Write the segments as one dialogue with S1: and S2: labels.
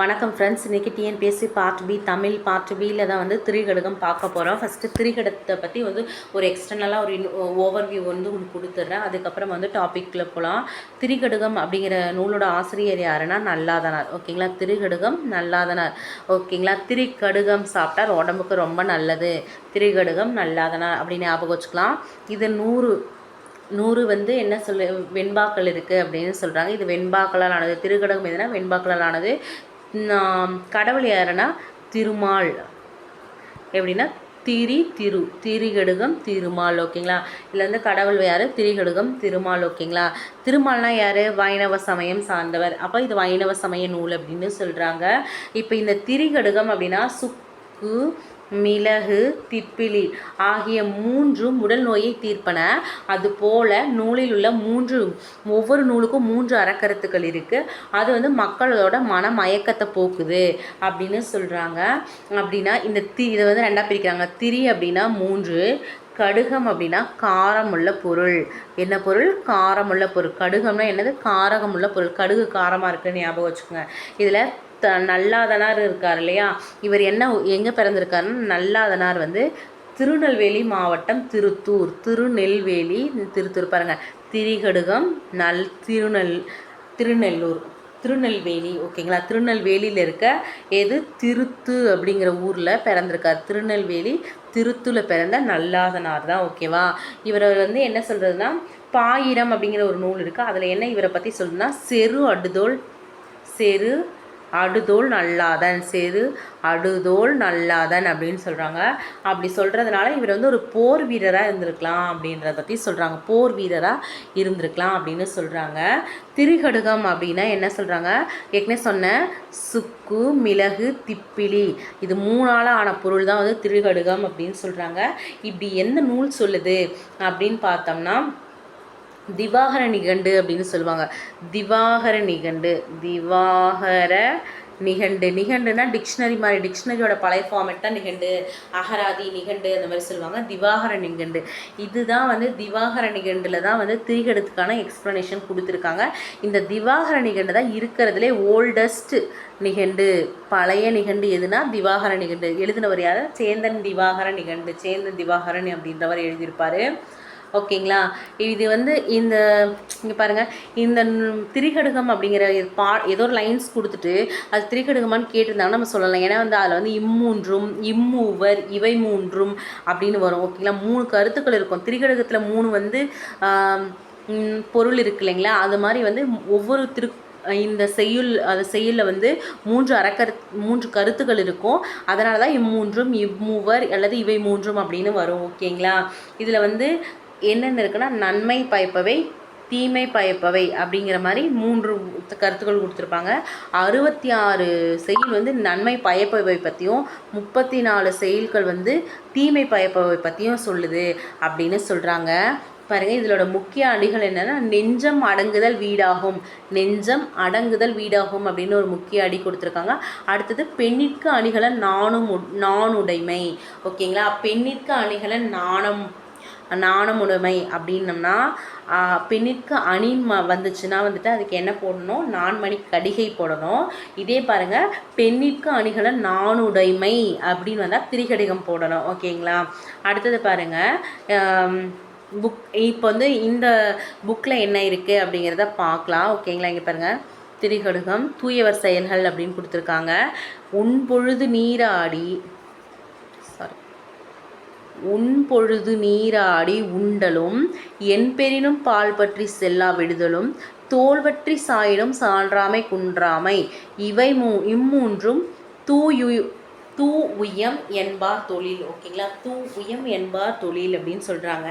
S1: வணக்கம் ஃப்ரெண்ட்ஸ் இன்றைக்கி TNPSC part B Tamil part பியில் தான் வந்து திரிகடுகம் பார்க்க போகிறோம் ஃபஸ்ட்டு திரிகடத்தை பற்றி வந்து ஒரு எக்ஸ்டர்னலாக ஒரு ஓவர்வியூ வந்து உங்களுக்கு கொடுத்துட்றேன் அதுக்கப்புறம் வந்து டாப்பிக்கில் போகலாம் திரிகடுகம் அப்படிங்கிற நூலோட ஆசிரியர் யாருன்னா நல்லாதனார். ஓகேங்களா திரிகடுகம் நல்லாதனார். ஓகேங்களா திரிகடுகம் சாப்பிட்டா உடம்புக்கு ரொம்ப நல்லது. திரிகடுகம் நல்லாதனார் அப்படின்னு ஞாபகம் வச்சுக்கலாம். இது நூறு நூறு வந்து என்ன சொல்லு வெண்பாக்கள் இருக்குது அப்படின்னு சொல்கிறாங்க இது வெண்பாக்களால் ஆனது திருக்கடகம் எதுனா வெண்பாக்களால் ஆனது கடவுள் யாருன்னா? திருமால். எப்படின்னா? திரி திரு திரிகடுகம் திருமால் ஓகேங்களா? இதில் வந்து கடவுள் யார்? திரிகடுகம் திருமால் ஓகேங்களா? திருமால்னா யார்? வைணவ சமயம் சார்ந்தவர். அப்போ இது வைணவ சமய நூல் அப்படின்னு சொல்கிறாங்க இப்போ இந்த திரிகடுகம் அப்படின்னா சுக்கு மிளகு திப்பிலி ஆகிய மூன்றும் உடல் நோயை தீர்ப்பன. அதுபோல நூலில் உள்ள மூன்று ஒவ்வொரு நூலுக்கும் மூன்று அறக்கருத்துக்கள் இருக்குது அது வந்து மக்களோட மன மயக்கத்தை போக்குது அப்படின்னு சொல்கிறாங்க அப்படின்னா இந்த தி இதை வந்து ரெண்டாக பிரிக்கிறாங்க. திரி அப்படின்னா மூன்று கடுகம் அப்படின்னா காரமுள்ள பொருள். என்ன பொருள்? காரமுள்ள பொருள். கடுகம்னா என்னது? காரகமுள்ள பொருள். கடுகு காரமாக இருக்குன்னு ஞாபகம் வச்சுக்கோங்க. இதில் த நல்லாதனார் இருக்கார் இல்லையா? இவர் என்ன எங்கே பிறந்திருக்காருன்னா நல்லாதனார் வந்து திருநெல்வேலி மாவட்டம் திருத்தூர். திருநெல்வேலி திருத்தூர் பாருங்கள் திரிகடுகம் நல் திருநெல் திருநெல்லூர். திருநெல்வேலி ஓகேங்களா? திருநெல்வேலியில் இருக்க எது? திருத்து அப்படிங்கிற ஊரில் பிறந்திருக்கார். திருநெல்வேலி திருத்துல பிறந்த நல்லாதனார் தான் ஓகேவா? இவரை வந்து என்ன சொல்கிறதுனா பாயிரம் அப்படிங்கிற ஒரு நூல் இருக்குது அதில் என்ன இவரை பற்றி சொல்லணும்னா செரு அடுதோல் செரு அடுதோல் நல்லாதன் சேது அடுதோல் நல்லாதன் அப்படின்னு சொல்கிறாங்க அப்படி சொல்கிறதுனால இவர் வந்து ஒரு போர் வீரராக இருந்திருக்கலாம் அப்படின்றத பற்றி சொல்கிறாங்க போர் வீரராக இருந்திருக்கலாம் அப்படின்னு சொல்கிறாங்க திரிகடுகம் அப்படின்னா என்ன சொல்கிறாங்க ஏற்கனவே சொன்னேன் சுக்கு மிளகு திப்பிலி. இது மூணால் ஆன பொருள் தான் வந்து திரிகடுகம் அப்படின்னு சொல்கிறாங்க இப்படி எந்த நூல் சொல்லுது அப்படின்னு பார்த்தோம்னா திவாகர நிகண்டு அப்படின்னு சொல்லுவாங்க. திவாகர நிகண்டு திவாகர நிகண்டு. நிகண்டுனா டிக்ஷனரி மாதிரி டிக்ஷனரியோட பழைய ஃபார்மேட் தான் நிகண்டு. அகராதி நிகண்டு அந்த மாதிரி சொல்லுவாங்க. திவாகர நிகண்டு. இதுதான் வந்து திவாகர நிகண்டில் தான் வந்து திரிகடத்துக்கான எக்ஸ்ப்ளனேஷன் கொடுத்துருக்காங்க. இந்த திவாகர நிகண்டு தான் இருக்கிறதுலே ஓல்டஸ்ட் நிகண்டு. பழைய நிகண்டு எதுனா திவாகர நிகண்டு. எழுதினவர் யார்? சேந்தன் திவாகர நிகண்டு. சேந்தன் திவாகரன் அப்படின்றவர் எழுதியிருப்பார். ஓகேங்களா? இது வந்து இந்த இங்கே பாருங்கள் இந்த திரிகடுகம் அப்படிங்கிற பா ஏதோ ஒரு லைன்ஸ் கொடுத்துட்டு அது திரிகடுகமான்னு கேட்டிருந்தாங்கன்னா நம்ம சொல்லலாம். ஏன்னா வந்து அதில் வந்து இம்மூன்றும் இம்மூவர் இவை மூன்றும் அப்படின்னு வரும். ஓகேங்களா? மூணு கருத்துக்கள் இருக்கும். திரிகடுகத்தில் மூணு வந்து பொருள் இருக்கு இல்லைங்களா? அது மாதிரி வந்து ஒவ்வொரு திரு இந்த செய்யுள் அந்த செய்யுளில் வந்து மூன்று அறக்கரு மூன்று கருத்துக்கள் இருக்கும். அதனால தான் இம்மூன்றும் இம்மூவர் அல்லது இவை மூன்றும் அப்படின்னு வரும். ஓகேங்களா? இதில் வந்து என்னென்ன இருக்குன்னா நன்மை பயப்பவை தீமை பயப்பவை அப்படிங்கிற மாதிரி மூன்று கருத்துக்கள் கொடுத்துருப்பாங்க. அறுபத்தி ஆறு செயல் வந்து நன்மை பயப்பவை பற்றியும் முப்பத்தி நாலு செயல்கள் வந்து தீமை பயப்பவை பற்றியும் சொல்லுது அப்படின்னு சொல்கிறாங்க பாருங்கள் இதோட முக்கிய அடிகள் என்னென்னா நெஞ்சம் அடங்குதல் வீடாகும். நெஞ்சம் அடங்குதல் வீடாகும் அப்படின்னு ஒரு முக்கிய அடி கொடுத்துருக்காங்க. அடுத்தது பெண்ணிற்கு அணிகளை நாணும் நானுடைமை. நாணுடைமை ஓகேங்களா? பெண்ணிற்கு அணிகளை நாணம். நாணமுடைமை அப்படின்னம்னா பெண்ணிற்கு அணி ம வந்துச்சுன்னா வந்துட்டு அதுக்கு என்ன போடணும்? நான்மணி கடிகை போடணும். இதே பாருங்க பெண்ணிற்கு அணிகளை நாணுடைமை அப்படின்னு வந்தால் திரிகடிகம் போடணும். ஓகேங்களா? அடுத்தது பாருங்க புக் இப்போ வந்து இந்த புக்கில் என்ன இருக்குது அப்படிங்கிறத பார்க்கலாம். ஓகேங்களா? இங்கே பாருங்கள் திரிகடுகம் தூயவர் செயல்கள் அப்படின்னு கொடுத்துருக்காங்க. உன் பொழுது நீராடி உண்பொழுது நீராடி உண்டலும் என் பெரினும் பால் பற்றி செல்லா விடுதலும் தோல்வற்றி சாயிடும் சாயினும் சான்றாமை குன்றாமை. இவை மூ இம்மூன்றும் தூயு தூ உயம் என்பார் தொழில். ஓகேங்களா? தூ உயம் என்பார் தொழில் அப்படின்னு சொல்கிறாங்க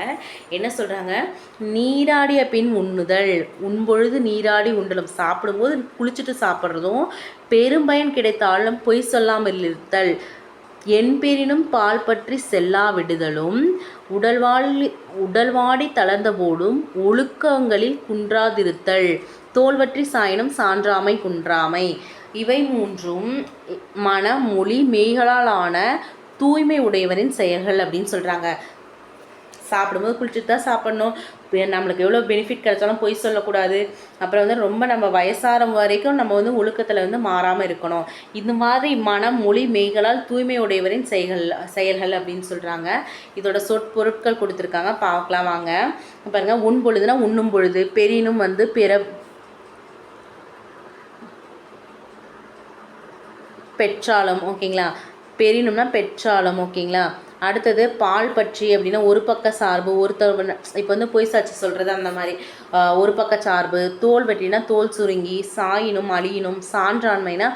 S1: என்ன சொல்கிறாங்க நீராடிய பின் உண்ணுதல். உண்பொழுது நீராடி உண்டலும். சாப்பிடும்போது குளிச்சுட்டு சாப்பிட்றதும் பெரும்பயன் கிடைத்தாலும் பொய் சொல்லாமல் இருத்தல். என்பிரினும் பால் பற்றி செல்லாவிடுதலும் உடல்வாழி உடல்வாடி தளர்ந்தபோடும் ஒழுக்கங்களில் குன்றாதிருத்தல். தோல்வற்றி சாயினும் சான்றாமை குன்றாமை. இவை மூன்றும் மன மொழி மெய்களாலான தூய்மை உடையவரின் செயல்கள் அப்படின்னு சொல்கிறாங்க சாப்பிடும்போது குளிச்சுட்டு தான் சாப்பிடணும் நம்மளுக்கு எவ்வளோ பெனிஃபிட் கிடைச்சாலும் பொய் சொல்லக்கூடாது. அப்புறம் வந்து ரொம்ப நம்ம வயசாரம் வரைக்கும் நம்ம வந்து ஒழுக்கத்தில் வந்து மாறாமல் இருக்கணும். இந்த மாதிரி மனம் மொழி மெய்களால் தூய்மையுடையவரின் செயல்கள் செயல்கள் அப்படின்னு சொல்கிறாங்க இதோட சொற்பொருட்கள் கொடுத்துருக்காங்க. பார்க்கலாம் வாங்க. பாருங்க. உண் பொழுதுனா உண்ணும் பொழுது பெரினும் வந்து பிற பெற்றாலும் ஓகேங்களா? பெரியனும்னா பெற்றாலும் ஓகேங்களா? அடுத்தது பால் பற்றி அப்படின்னா ஒரு பக்க சார்பு ஒருத்தர் இப்போ வந்து பொய் சாட்சி சொல்கிறது அந்த மாதிரி. ஒரு பக்க சார்பு தோல் வெட்டினா தோல் சுருங்கி சாயினும் அழியினும் சான்றாண்மைனா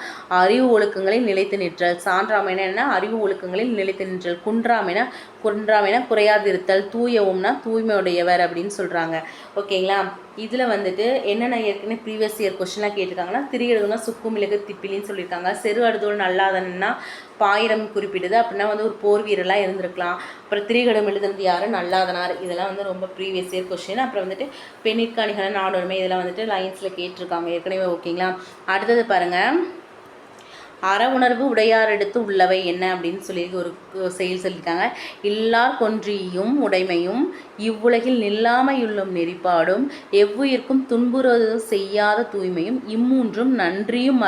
S1: அறிவு ஒழுக்கங்களில் நிலைத்து நிற்றல். சான்றாமைனா என்ன? அறிவு ஒழுக்கங்களில் நிலைத்து நிற்றல் குன்றாமைனா குன்றாமைனா குறையாதிருத்தல். தூயவும்னா தூய்மையுடையவர் அப்படின்னு சொல்கிறாங்க ஓகேங்களா? இதில் வந்துட்டு என்னென்ன ஏற்கனவே ப்ரீவியஸ் இயர் கொஸ்டின்லாம் கேட்டிருக்காங்கன்னா திரியெழுதுனா சுக்கு மிளகு திப்பிலின்னு சொல்லியிருக்காங்க. செரு அடுதோல் நல்லாதன்னா பாயிரம் குறிப்பிடுது. அப்படின்னா வந்து ஒரு போர் வீரலாக இருந்திருக்கலாம். அப்புறம் திரிகடம் எழுதுனது யார்? நல்லாதனார். இதெல்லாம் வந்து ரொம்ப ப்ரீவியஸ் இயர் கொஸ்டின் அப்புறம் வந்துட்டு பெண்ணிற்காணிகளை நாடோருமே இதெல்லாம் வந்துட்டு லைன்ஸில் கேட்டிருக்காங்க. ஏற்கனவே ஓகேங்களா அடுத்தது பாருங்கள் அற உணர்வு உடையாரெடுத்து உள்ளவை என்ன? அப்படின்னு சொல்லி ஒரு செயல் சொல்லியிருக்காங்க. எல்லார் கொன்றியும் உடைமையும் இவ்வுலகில் நில்லாமையுள்ளும் நெறிப்பாடும் எவ்வுயிர்க்கும் துன்புறது செய்யாத தூய்மையும் இம்மூன்றும் நன்றியும்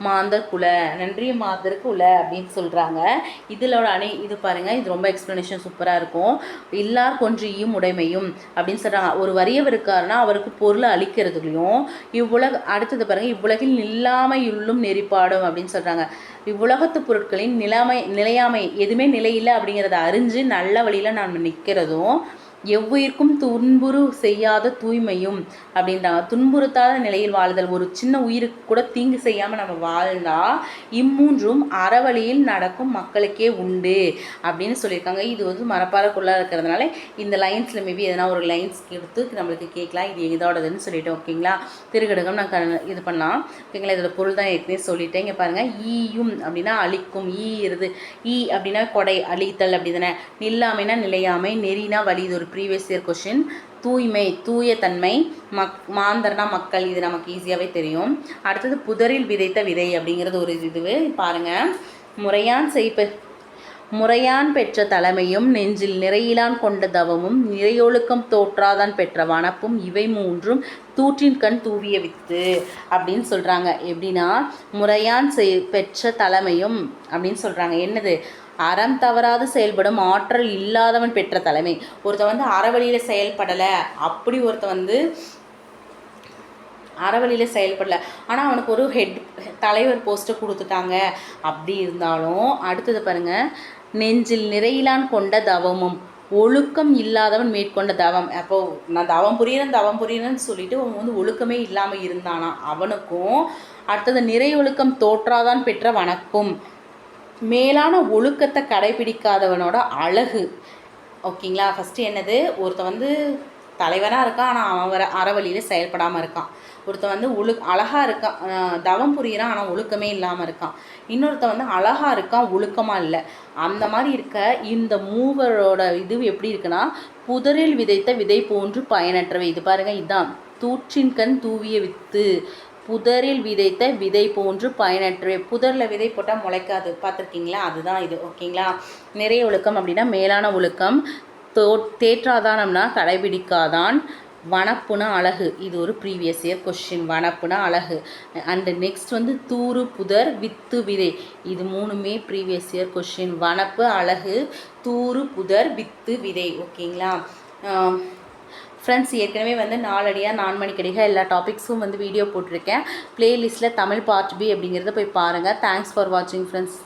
S1: மாந்தர் குல நன்றியும் மாந்தருக்கு உல அப்படின்னு சொல்கிறாங்க இதிலோட அணை இது பாருங்கள் இது ரொம்ப எக்ஸ்ப்ளனேஷன் சூப்பராக இருக்கும். இல்லார் கொன்றியும் உடைமையும் அப்படின்னு சொல்கிறாங்க ஒரு வறியவர் இருக்காருன்னா அவருக்கு பொருளை அளிக்கிறதுலையும் இவ்வுலக அடுத்தது பாருங்கள் இவ்வுலகில் நில்லாமையுள்ளும் நெறிப்பாடும் அப்படின்னு சொல்கிறாங்க இவ்வுலகத்து பொருட்களின் நிலைமை நிலையாமை எதுவுமே நிலையில்லை அப்படிங்கிறத அறிஞ்சு நல்ல வழியில் நாம் நிற்கிறதும் எவ்வுயிர்க்கும் துன்புறு செய்யாத தூய்மையும் அப்படின்றாங்க துன்புறுத்தாத நிலையில் வாழுதல் ஒரு சின்ன உயிருக்கு கூட தீங்கு செய்யாமல் நம்ம வாழ்ந்தா இம்மூன்றும் அறவழியில் நடக்கும் மக்களுக்கே உண்டு அப்படின்னு சொல்லியிருக்காங்க. இது வந்து மரப்பாறைக்குள்ளே இருக்கிறதுனால இந்த லைன்ஸில் மேபி எதனா ஒரு லைன்ஸ் எடுத்து நம்மளுக்கு கேட்கலாம். இது எதோடதுன்னு சொல்லிட்டு ஓகேங்களா? திருக்கடுகம் நான் க- இது பண்ணலாம். ஓகேங்களா? இதோட பொருள் தான் ஏற்கனவே சொல்லிட்டேன். இங்கே பாருங்கள் ஈயும் அப்படின்னா அழிக்கும். ஈ இருது ஈ அப்படின்னா கொடை அழித்தல் அப்படி தானே நில்லாமைனா நிலையாமை நெறினா வழி ஒரு ப்ரீவியஸ் இயர் கொஷின் தூய்மை தூய தன்மை மக் மாந்தர்னா மக்கள் இது நமக்கு ஈஸியாகவே தெரியும். அடுத்தது புதரில் விதைத்த விதை அப்படிங்கிறது ஒரு இது பாருங்கள் முறையான் செய்ப்ப. முறையான் பெற்ற தலைமையும் நெஞ்சில் நிறையிலான் கொண்ட தவமும் நிறையொழுக்கம் தோற்றாதான் பெற்ற வனப்பும் இவை மூன்றும் தூற்றின் கண் தூவிய வித்து அப்படின்னு சொல்கிறாங்க எப்படின்னா முறையான் செய் பெற்ற தலைமையும் அப்படின்னு சொல்கிறாங்க என்னது? அறம் தவறாது செயல்படும் ஆற்றல் இல்லாதவன் பெற்ற தலைமை. ஒருத்தன் வந்து அறவழியில் செயல்படலை அப்படி ஒருத்தன் வந்து அறவழியில் செயல்படல. ஆனால் அவனுக்கு ஒரு ஹெட் தலைவர் போஸ்ட்டை கொடுத்துட்டாங்க. அப்படி இருந்தாலும் அடுத்தது பாருங்க. நெஞ்சில் நிறையிலான் கொண்ட தவமும் ஒழுக்கம் இல்லாதவன் மேற்கொண்ட தவம். அப்போ நான் தவம் புரியறேன் தவம் புரியறேன்னு சொல்லிட்டு அவன் வந்து ஒழுக்கமே இல்லாமல் இருந்தானா? அவனுக்கும் அடுத்தது நிறை ஒழுக்கம் தோற்றாதான் பெற்ற வணக்கம். மேலான ஒழுக்கத்தை கடைபிடிக்காதவனோட அழகு. ஓகேங்களா? ஃபஸ்ட்டு என்னது? ஒருத்தன் வந்து தலைவனாக இருக்கான் ஆனால் அவன் வர அறவழியில் செயல்படாமல் இருக்கான். ஒருத்தன் வந்து ஒழு அழகாக இருக்கான் தவம் புரியிறான் ஆனால் ஒழுக்கமே இல்லாமல் இருக்கான். இன்னொருத்தன் வந்து அழகாக இருக்கான் ஒழுக்கமாக இல்லை. அந்த மாதிரி இருக்க இந்த மூவரோட இது எப்படி இருக்குன்னா புதரில் விதைத்த விதை போன்று பயனற்றவை. இது பாருங்கள் இதுதான் தூற்றின் கண் தூவிய வித்து. புதரில் விதைத்த விதை போன்று பயனற்று. புதரில் விதை போட்டால் முளைக்காது. பார்த்துருக்கீங்களா? அதுதான் இது. ஓகேங்களா? நிறைய ஒழுக்கம் அப்படின்னா மேலான ஒழுக்கம். தோ தேற்றாதானம்னா கடைபிடிக்காதான். வனப்புனா அழகு. இது ஒரு ப்ரீவியஸ் இயர் கொஷின் வனப்புனா அழகு. அண்டு நெக்ஸ்ட் வந்து தூறு புதர் வித்து விதை. இது மூணுமே ப்ரீவியஸ் இயர் கொஷின் வனப்பு அழகு தூறு புதர் வித்து விதை. ஓகேங்களா? ஃப்ரெண்ட்ஸ் ஏற்கனவே வந்து நாலடியாக நான்மணிக்கடியாக எல்லா டாபிக்ஸும் வந்து வீடியோ போட்டிருக்கேன். ப்ளேலிஸ்ட்டில் தமிழ் பார்ட் பி அப்படிங்கிறத போய் பாருங்கள் தேங்க்ஸ் ஃபார் வாட்சிங் ஃப்ரெண்ட்ஸ்